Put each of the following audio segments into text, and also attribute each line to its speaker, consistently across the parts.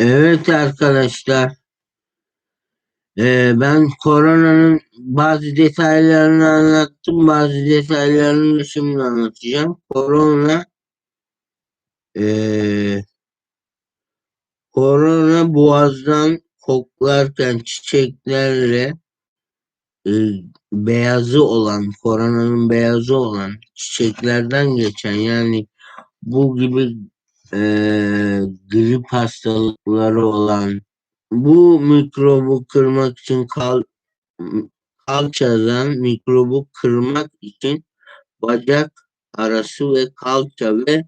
Speaker 1: Evet arkadaşlar, eee, ben koronanın bazı detaylarını anlattım, bazı detaylarını şimdi anlatacağım. Korona, eee, korona boğazdan koklarken çiçeklerle e, beyazı olan, koronanın beyazı olan çiçeklerden geçen yani bu gibi eee grip hastalıkları olan bu mikrobu kırmak için kal, kalçadan mikrobu kırmak için bacak arası ve kalça ve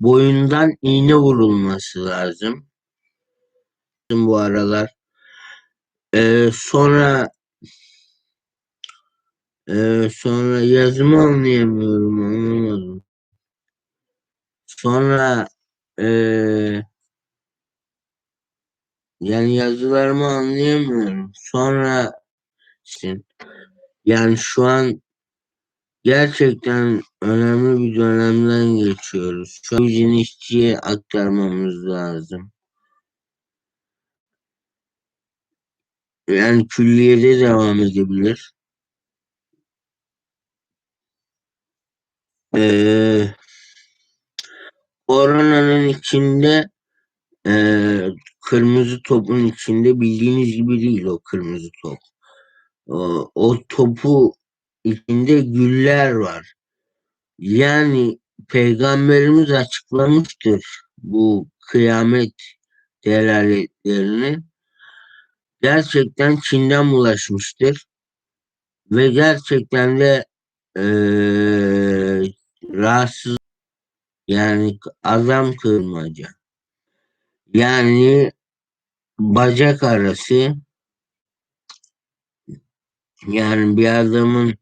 Speaker 1: boyundan iğne vurulması lazım. Bu aralar. Ee, sonra e, sonra yazımı anlayamıyorum anlamadım. Sonra e, yani yazılarımı anlayamıyorum. Sonra yani şu an gerçekten önemli bir dönemden geçiyoruz. Şu bizim işçiye aktarmamız lazım. Yani külliyede devam edebilir. Ee, koronanın içinde e, kırmızı topun içinde bildiğiniz gibi değil o kırmızı top. O, o topu içinde güller var. Yani peygamberimiz açıklamıştır bu kıyamet delaletlerini. Gerçekten Çin'den bulaşmıştır. Ve gerçekten de e, rahatsız yani adam kırmaca. Yani bacak arası yani bir adamın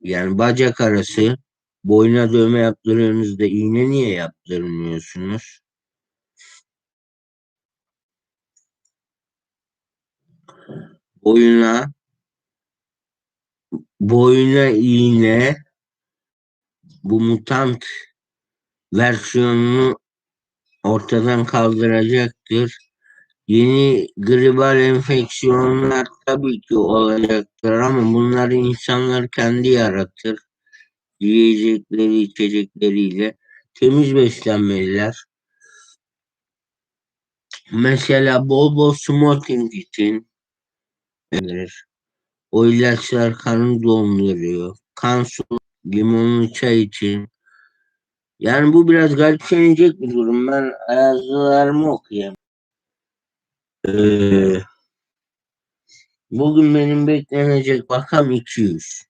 Speaker 1: yani bacak arası boyuna dövme yaptırıyorsunuz iğne niye yaptırmıyorsunuz? Boyuna boyuna iğne bu mutant versiyonunu ortadan kaldıracaktır. Yeni gribal enfeksiyonlar tabii ki olacaktır ama bunları insanlar kendi yaratır. Yiyecekleri, içecekleriyle temiz beslenmeliler. Mesela bol bol smoking için verir. O ilaçlar kanı donduruyor. Kan su, limonlu çay için. Yani bu biraz garipsenecek bir durum. Ben yazılarımı okuyayım. Ee, bugün benim beklenecek bakam 200.